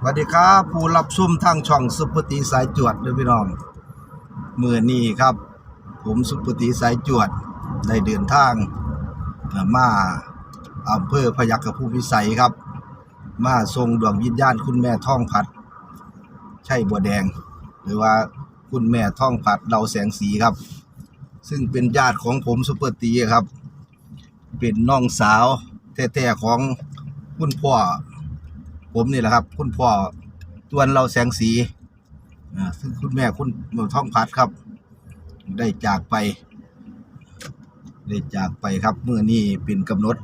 สวัสดีครับผู้รับชมทางช่องสุปติสายจวดด้วยพี่น้องมือนี้ครับ ผมสุปติสายจวดได้เดินทางมาอำเภอพยัคฆภูมิวิสัยครับ มาทรงดวงวิญญาณคุณแม่ท่องพัด ใช่บัวแดง หรือว่าคุณแม่ท่องพัดเราแสงสีครับ ซึ่งเป็นญาติของผมสุปติครับ เป็นน้องสาวแท้ๆของคุณพ่อ ผมนี่แหละครับ คุณพ่อตวนเราแสงสีอ่าซึ่งคุณแม่คุณหมท่องพัดครับ ได้จากไป ได้จากไปครับเมื่อนี้เป็นกำหนด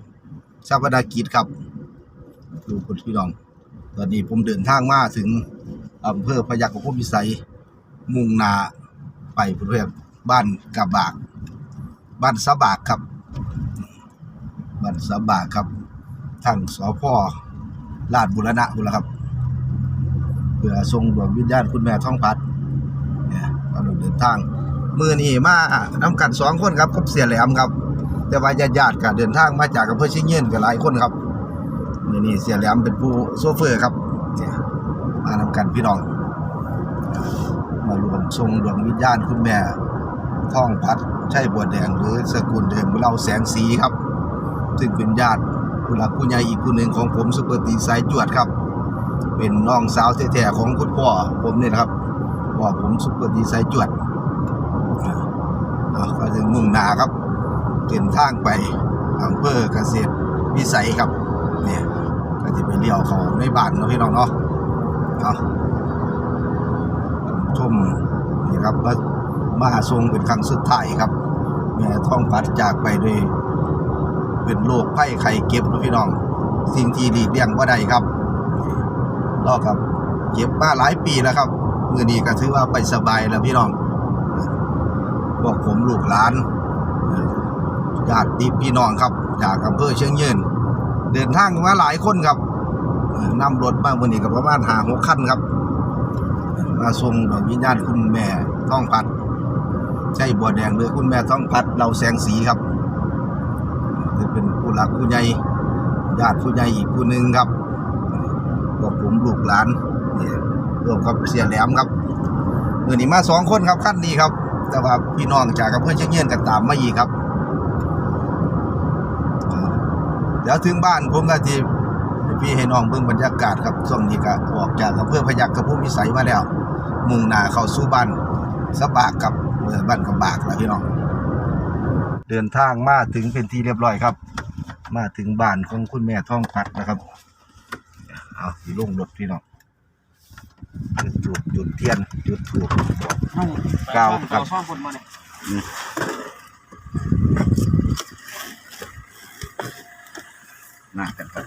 ชาปนากิจครับ ดูคุณพี่น้อง ตอนนี้ผมเดินทางมาถึงอำเภอพยัคฆภูมิวิสัย มุ่งหนาไปเพื่อบ้านกะบาก บ้านสะบากครับ บ้านสะบากครับทางสพ ลาดบุรณะบุรครับเพื่อทรงดวงวิญญาณคุณแม่ท่องพัดเนี่ยกำลังเดินทาง มือนี้มาน้ำกันสองคนครับกับเสียแหลมครับ แต่ว่าญาติญาติๆก็เดินทางมาจากอำเภอเชียงยืนกันหลายคนครับมือนี้เสียแหลมเป็นผู้โซเฟอร์ครับเนี่ยมานำกันพี่น้อง มารวมทรงดวงวิญญาณคุณแม่ท่องพัดใช่บัวแดงหรือสกุลเดิมเราแสงสีครับ ซึ่งเป็นญาติ ผู้หลักผู้ใหญ่อีกผู้หนึ่งของผมสุปตีสายจวดครับ เป็นน้องสาวแท้ๆของคุณพ่อผมเนี่นะครับพ่อผมสุปตีสายจวดอ่าก็ถึงมุ่งหนาครับเป็นทางไปอำเภอเกษตรวิสัยครับเนี่ยก็จะไปเลี้ยวเขาในบ้านเนาะพี่น้องเนาะเอาชมนี่ครับมามาทรงเป็นครั้งสุดท้ายครับแม่ท้องพัดจากไปด้วย เป็นโรคไข้ไข้เก็บนะพี่น้อง สิ่งที่หลีกเลี่ยงว่าได้ครับรอครับ เก็บมาหลายปีแล้วครับมือนี้ก็ถือว่าไปสบายแล้วพี่น้องพวกผมลูกหลานญาติพี่น้องครับ จากอำเภอเชียงยืนเดินทางมาหลายคนครับนำรถมามือนี้กับประมาณหาหกคันครับ มาส่งดวงวิญญาณคุณแม่ท่องพัดใช่บัวแดงหรือคุณแม่ท่องพัดเราแสงสีครับ จะเป็นผู้หลักผู้ใหญ่ญาติผู้ใหญ่อีกผู้หนึ่งครับพวกผมลูกหลานนี่รวมกับเสียแหลมครับเมื่อนี้มาสองคนครับขั้นนี้ครับ แต่ว่าพี่น้องจากอำเภอเชียงยืนกันตามมาอีกครับเดี๋ยวถึงบ้านผมก็ที่พี่ให้น้องเบิ่งบรรยากาศครับช่วงนี้ก็ออกจากอำเภอพยัคฆภูมิสัยมาแล้ว มุ่งหน้าเข้าสู่บ้านสะบากครับเมื่อบ้านกระบากแล้วพี่น้อง เดินทางมาถึงเป็นที่เรียบร้อยครับ มาถึงบ้านของคุณแม่ท่องพัดนะครับ เอาสีลงรถพี่น้องจุดถูกจุดเทียน จุดถูกเก้าครับช่องคนมาเนี่ยมากันครับ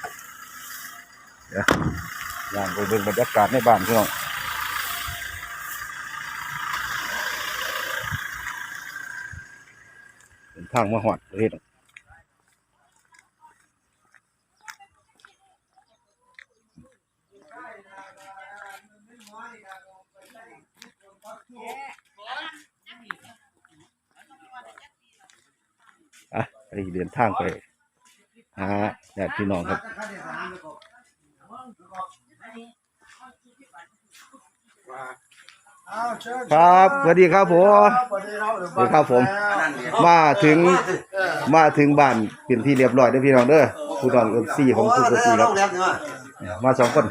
เดี๋ยวย่างไปเบิ่งบรรยากาศในบ้านพี่น้องเป็นทางมาหอดเลยพี่น้องอะไปเดินทางไปหาญาติพี่น้องครับว่า ครับสวัสดีครับผมสวัสดีครับผม มาถึงมาถึงบ้านเป็นที่เรียบร้อยเด้อพี่น้องเด้อผู้น้องเอ็มซีของผู้กซีครับมาสองคน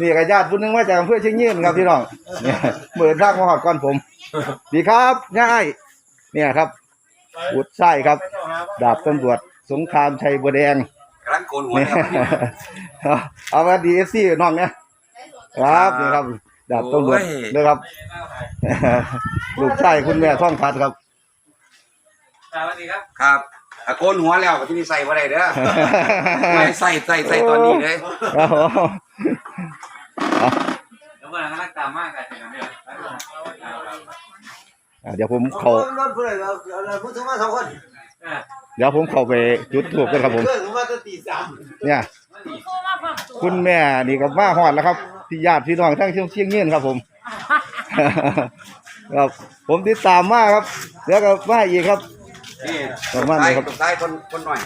นี่กับญาติผู้หนึงมาจากอำเภอเชียงยืนครับพี่น้องเนี่ยเปิดร่างมาหอดก่อนผมดีครับง่ายเนี่ยครับอุดไส้ครับ ดาบตำรวจสงครามชัยบัวแดงกำลังโกนหัวเนี่ยครับเอามาดีเอฟซีน้องเนี่ยครับนี่ครับ ดาบตำรวจโอ้ย นะครับ ลูกชายคุณแม่ท่องพัดครับ สวัสดีครับครับอะโกนหัวแล้วที่นี่ใส่บ่ได้เด้อ ไม่ใส่ใส่ใส่ตอนนี้เลยครับผมเดี๋ยววันนั้นรักตามมากกันจังเนี่ยอะเดี๋ยวผมเข้ารถเพื่อนเราเราพูดถึงมาสองคนเดี๋ยวผมเข้าไปจุดถูกกันครับผม เพื่อนผมมาตั้งตีสามเนี่ยคุณแม่นี่ก็มาฮอดแล้วครับ พี่ญาติพี่น้องทั้งเชียงเชียงยืนครับผม ครับผมติดตามมาครับเดี๋ยวก็มาอีกครับ นี่ประมาณนี้ครับ ตกท้ายคนคนหน่อย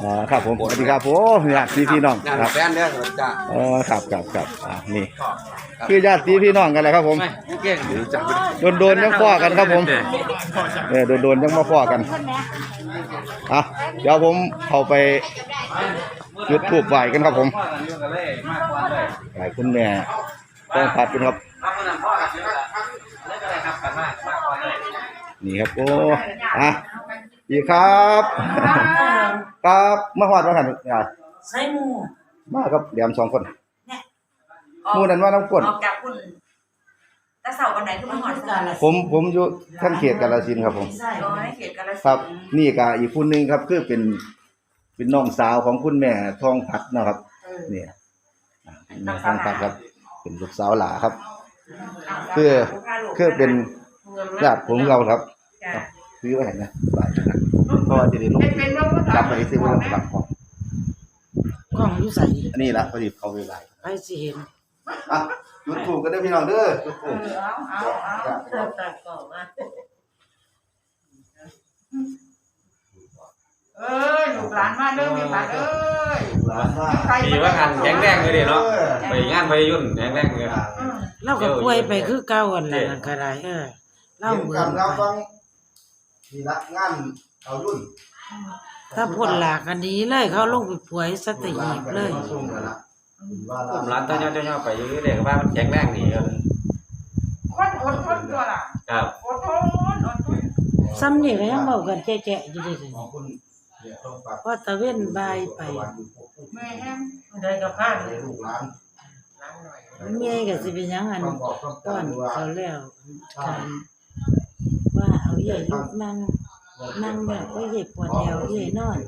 อ๋อครับผมสวัสดีครับผมญาติพี่น้องงานครับแฟนเด้อสวัสดีจ้าอ๋อครับครับครับอ่านี่คือญาติพี่น้องกันแหละครับ ผมเก่งหรือจักโดนโดนๆยังฟ้อกันครับผมเออโดนโดนๆยังมาฟ้อกันอะเดี๋ยวผมเข้าไป จุดทูบไหว้กันครับผมพ่อกันเยอะกันเลยมากกว่าเลยไหว้คุณแม่ต้องพัดกันครับมากกว่านั้นพ่อกันเยอะกันเลิกอะไรครับกันมากมากกว่าเลยนี่ครับโอ้อะอีกครับ ครับมาหอดมาหันอะใช้หมูมาครับแหลมสองคนออหมู่นั้นว่าน้ำกวนออกจากคุณตะเสาวันไหนขึ้นมาหอดกันละผมผมอยู่ท่านเขตกาฬสินธุ์ครับผมใช่ร้อยเขตกันละครับนี่ก็อีกคนหนึงครับคือเป็น เป็นน้องสาวของคุณแม่ทองพัดนะครับเนี่ยอ่าคุณแม่ทองพัดครับ เป็นลูกสาวหลาครับ คือ คือเป็นญาติผมเราครับจ้ะซื้อไว้ให้นะหลายนะเพราะว่าจะได้ลงกลับไปซื้อไว้ลงกลับของกล้องอยู่ใส่อันนี้ละพอดีเขาเวลาไปสิเห็นอะจุดถูกกันได้อพี่น้องเด้อจุดถูกเอาเอาเอาเติมตัดก่อนมา เอ้ยลูกหลานมาเด้อมีหลานเอ้ยหลานมาใครดีว่ากันแข็งแรงเลยเด้เนาะไปงานไปยุ่นแข็งแรงเลยเราก็ป่วยไปคือเก่ากันแหละนั่นก็ได้เออเล่าเห็นเบื่กัอนไปเราฟังนี่ละงานเอารุ่น ถ้าพ่นหลากอันนี้เลยเขาลงไปป่วยสัตหีบเลยผมร้านต้นย่อต้นย่อไปอยู่เด็กว่ามันแข็งแรงดีครับคนอดทนตัวล่ะครับอดทนอดทนซ้ำนี่ก็ยังเมากันแจ๊ะๆอยู่ดิข กพอตะเว้นบายไปแม่แห้งได้กับพานลูกหลานเมียก็สิเป็นหยังอันต้องบอกต้องป้กาอรนว่าเขาแล้วการว่าเอาใหญ่ลูกนั่งนั่งแบบว่าใหญ่ปวดแอวใหญ่นอน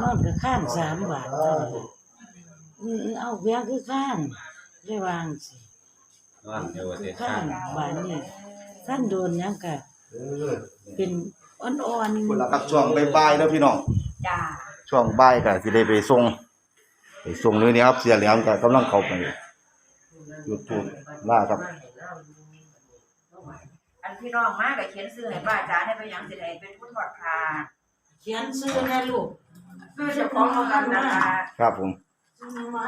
นอนก็ข้างสามบาทเท่านั้นอือเอาเบี้ยคือข้างได้วางสิว่าเดี๋ยวคืเด็อกข้างบานนี่ท่านโดนหยังกะเออเป็นอ่อนคุณละครับช่วงบ่ายๆแล้วพี่น้อง จ้าช่วงบ่ายก็สิได้ไปส่งไปส่งเลยนี่ครับเสียเหลียมก็กำลังเข้าไปยูทูบล่าครับ อันพี่น้องมาก็เขียนซื้อให้ป้าจ๋าให้ไปหยังสิได้เป็นผู้ทอดผ้าๆเขียนชื่อแน่ลูกซื้อเจ้าของเอากันนะคะครับผม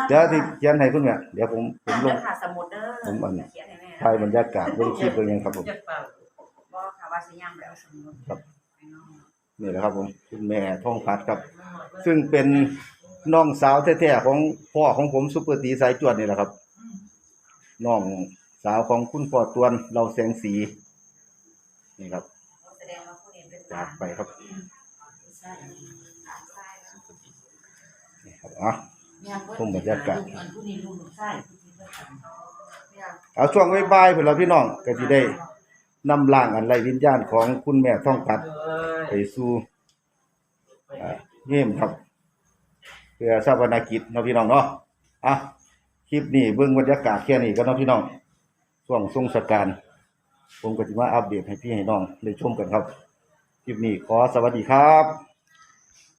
เดี๋ยวที่เขียนให้คุณแม่เดี๋ยวผมผมอ่านลเด้องค่ะสมุดเด้อผมอันเขียนให้แม่ถ่ายบรรยากาศเบิ่งคลิปเบิ่งหยังครับผมจะเป่าบ่ค่ะว่าสิย่างไปเอาสมุดครับให้น้อง นี่แหละครับผมคุณแม่ทองพัดครับ ซึ่งเป็นน้องสาวแท้ๆของพ่อของผมซุปเปอร์ตีสายจวดนี่แหละครับน้องสาวของคุณพ่อตวนเราแสงสีนี่ครับจากไปครับนี่ครับอะผมบรรยากาศอันผู้นี้ลูกใช่ผู้นี้ก็ทำเอาช่วงบ่ายเพิ่นล่ะพี่น้องก็สิได้นำร่างอันไรวิญญาณของคุณแม่ทองพัด ไปสู่อ่าเยี่ยมครับเพื่อชาปนกิจเนาะพี่น้องเนาะอะคลิปนี้เบื้องบรรยากาศแค่นี้ก็เนาะพี่น้องช่วงทรงสการผมก็จะมาอัปเดตให้พี่ให้น้องได้ชมกันครับ คลิปนี้ขอสวัสดีครับ